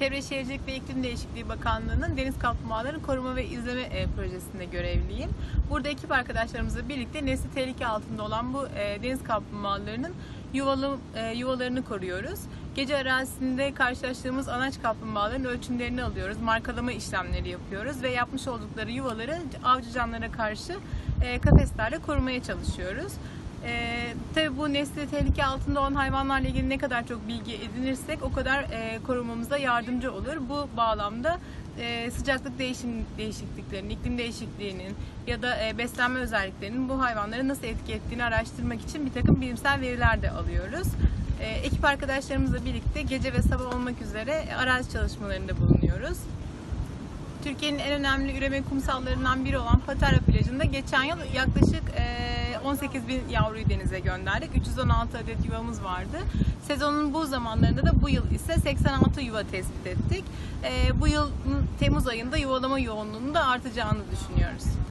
Çevre Şehircilik ve İklim Değişikliği Bakanlığı'nın Deniz Kaplumbağaları Koruma ve İzleme e, Projesi'nde görevliyim. Burada ekip arkadaşlarımızla birlikte nesli tehlike altında olan bu e, deniz kaplumbağalarının yuvalı, e, yuvalarını koruyoruz. Gece arazisinde karşılaştığımız anaç kaplumbağaların ölçümlerini alıyoruz, markalama işlemleri yapıyoruz ve yapmış oldukları yuvaları avcı canlılara karşı e, kafeslerle korumaya çalışıyoruz. E, tabii bu nesli tehlike altında olan hayvanlarla ilgili ne kadar çok bilgi edinirsek o kadar e, korumamıza yardımcı olur. Bu bağlamda e, sıcaklık değişim değişikliklerinin, iklim değişikliğinin ya da e, beslenme özelliklerinin bu hayvanları nasıl etki ettiğini araştırmak için bir takım bilimsel veriler de alıyoruz. E, ekip arkadaşlarımızla birlikte gece ve sabah olmak üzere arazi çalışmalarında bulunuyoruz. Türkiye'nin en önemli üreme kumsallarından biri olan Patara plajında geçen yıl yaklaşık e, 18 bin yavruyu denize gönderdik. 316 adet yuvamız vardı. Sezonun bu zamanlarında da bu yıl ise 86 yuva tespit ettik. E, bu yıl Temmuz ayında yuvalama yoğunluğunun da artacağını düşünüyoruz.